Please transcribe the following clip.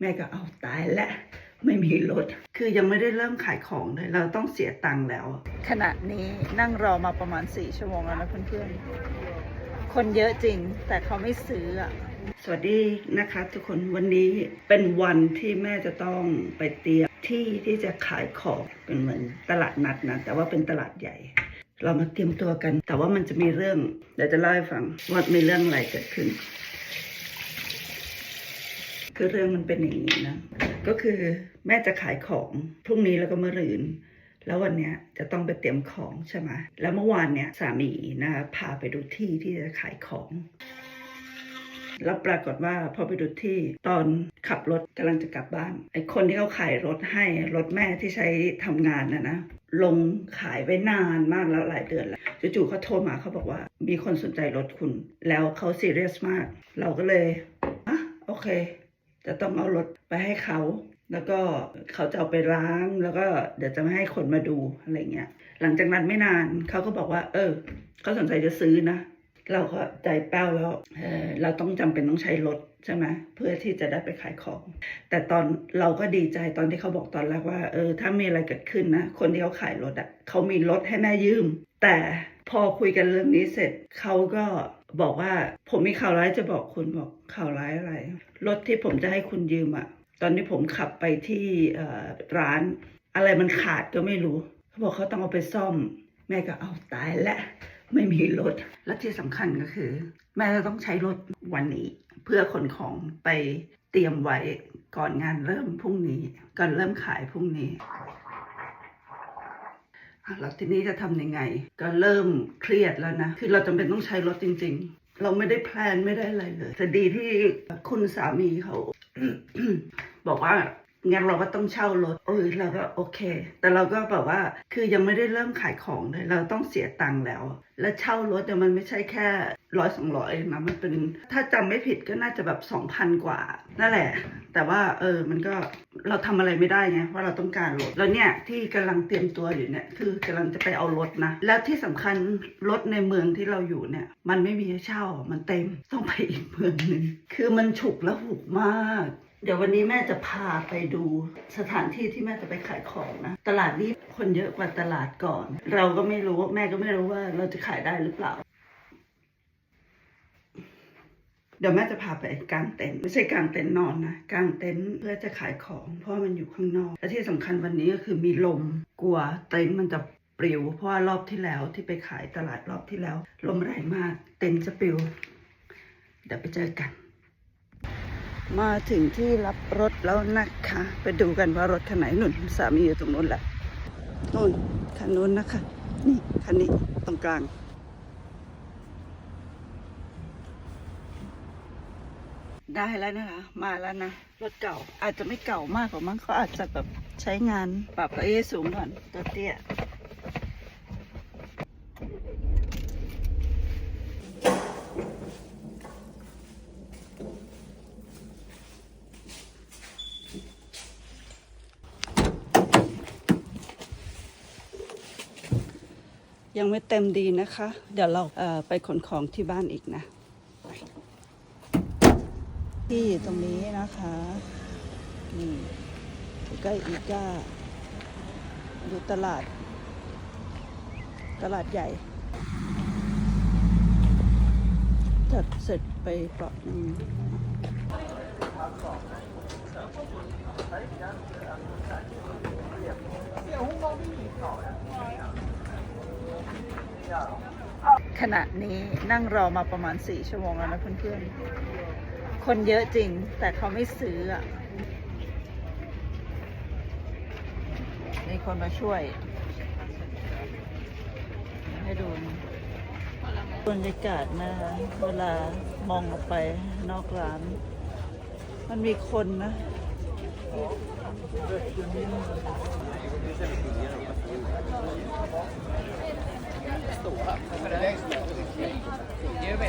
แม่ก็เอาตายและไม่มีรถ คือยังไม่ได้เริ่มขายของเลย เราต้องเสียตังค์แล้ว ขณะนี้นั่งรอมาประมาณ4ชั่วโมงแล้วนะเพื่อนๆ คนเยอะจริงแต่เขาไม่ซื้ออะสวัสดีนะคะทุกคนวันนี้เป็นวันที่แม่จะต้องไปเตรียมที่ที่จะขายของเป็นเหมือนตลาดนัดนะ แต่ว่าเป็นตลาดใหญ่ เรามาเตรียมตัวกัน แต่ว่ามันจะมีเรื่องเดี๋ยวจะเล่าให้ฟังว่ามีเรื่องอะไรเกิดขึ้น คือเรื่องมันเป็นอย่างนี้นะ ก็คือแม่จะขายของพรุ่งนี้แล้วก็มะรืน แล้ววันเนี้ยจะต้องไปเตรียมของใช่ไหมแล้วเมื่อวานเนี้ยสามีนะคะพาไปดูที่ที่จะขายของ แล้วปรากฏว่าพอไปดูที่ตอนขับรถกำลังจะกลับบ้าน ไอ้คนที่เขาขายรถให้รถแม่ที่ใช้ทำงานนะนะลงขายไปนานมากแล้วหลายเดือนแล้วจู่ๆเขาโทรมาเขาบอกว่า มีคนสนใจรถคุณ แล้วเขาซีเรียสมาก เราก็เลยอะโอเค จะต้องเอารถไปให้เขา แล้วก็เขาจะเอาไปล้าง แล้วก็เดี๋ยวจะไม่ให้คนมาดูอะไรเงี้ย หลังจากนั้นไม่นานเขาก็บอกว่า เออเขาสนใจจะซื้อนะ เราก็ใจแป้วแล้วเออเราต้องจำเป็นต้องใช้รถใช่ไหมเพื่อที่จะได้ไปขายของ แต่ตอนเราก็ดีใจตอนที่เขาบอกตอนแรกว่าเออถ้ามีอะไรเกิดขึ้นนะคนที่เขาขายรถอะ่ะเขามีรถให้แม่ยืม แต่ พอคุยกันเรื่องนี้เสร็จเขาก็บอกว่าผมมีข่าวร้ายจะบอกคุณบอกข่าวร้ายอะไร รถที่ผมจะให้คุณยืมอะตอนนี้ผมขับไปที่ร้าน อะไรมันขาดก็ไม่รู้ เขาบอกเขาต้องเอาไปซ่อม แม่ก็เอาตายและไม่มีรถ และที่สำคัญก็คือ แม่จะต้องใช้รถวันนี้ เพื่อขนของไปเตรียมไว้ก่อนงานเริ่มพรุ่งนี้ก่อนเริ่มขายพรุ่งนี้ แล้วทีนี้จะทำยังไง ก็เริ่มเครียดแล้วนะ คือเราจำเป็นต้องใช้รถจริง ๆ เราไม่ได้แพลนไม่ได้อะไรเลยแต่ดีที่คุณสามีเขาบอกว่า งั้นเราก็ต้องเช่ารถ เออเราก็โอเค แต่เราก็แบบว่า คือยังไม่ได้เริ่มขายของเลย เราต้องเสียตังค์แล้ว และเช่ารถเนี่ยมันไม่ใช่แค่ร้อยสองร้อยนะ มันเป็น ถ้าจำไม่ผิดก็น่าจะแบบสองพันกว่า นั่นแหละ แต่ว่าเออ มันก็เราทำอะไรไม่ได้ไง เพราะเราต้องการรถ แล้วเนี่ยที่กำลังเตรียมตัวอยู่เนี่ย คือกำลังจะไปเอารถนะ แล้วที่สำคัญรถในเมืองที่เราอยู่เนี่ย มันไม่มีให้เช่า มันเต็ม ต้องไปอีกเมืองหนึ่ง คือมันฉุกและหุกมาก เดี๋ยววันนี้แม่จะพาไปดูสถานที่ที่แม่จะไปขายของนะ ตลาดนี้คนเยอะกว่าตลาดก่อน เราก็ไม่รู้แม่ก็ไม่รู้ว่าเราจะขายได้หรือเปล่า เดี๋ยวแม่จะพาไปกางเต็นท์ไม่ใช่กางเต็นท์นอนนะกางเต็นท์เพื่อจะขายของ เพราะมันอยู่ข้างนอกและที่สำคัญวันนี้ก็คือมีลมกลัวเต็นท์มันจะปลิว เพราะว่ารอบที่แล้วที่ไปขายตลาดรอบที่แล้ว ลมแรงมาก เต็นท์จะปลิว เดี๋ยวไปเจอกัน มาถึงที่รับรถแล้วนะคะ ไปดูกันว่ารถคันไหนหนุนสามีอยู่ตรงนู้นแหละนู่นคันนู้นนะคะ นี่คันนี้ตรงกลาง ได้แล้วนะคะ มาแล้วนะ รถเก่าอาจจะไม่เก่ามากกว่ามั้งเขาอาจจะแบบใช้งานปรับเอสูงก่อนตัวเตี้ย ยังไม่เต็มดีนะคะ เดี๋ยวเราเไปขนของที่บ้านอีกนะ ที่ตรงนี้นะคะนี่ใกล้อีก้าดูตลาด ตลาดใหญ่ จัดเสร็จไปเปราะหนึ่ง ขณะนี้นั่งรอมาประมาณ4ชั่วโมงแล้วนะเพื่อนๆ คนเยอะจริงแต่เขาไม่ซื้ออะมีคนมาช่วย ให้ดูบรรยากาศนะเวลามองออกไปนอกร้าน มันมีคนนะ ตัวละคืออะไรยืมไป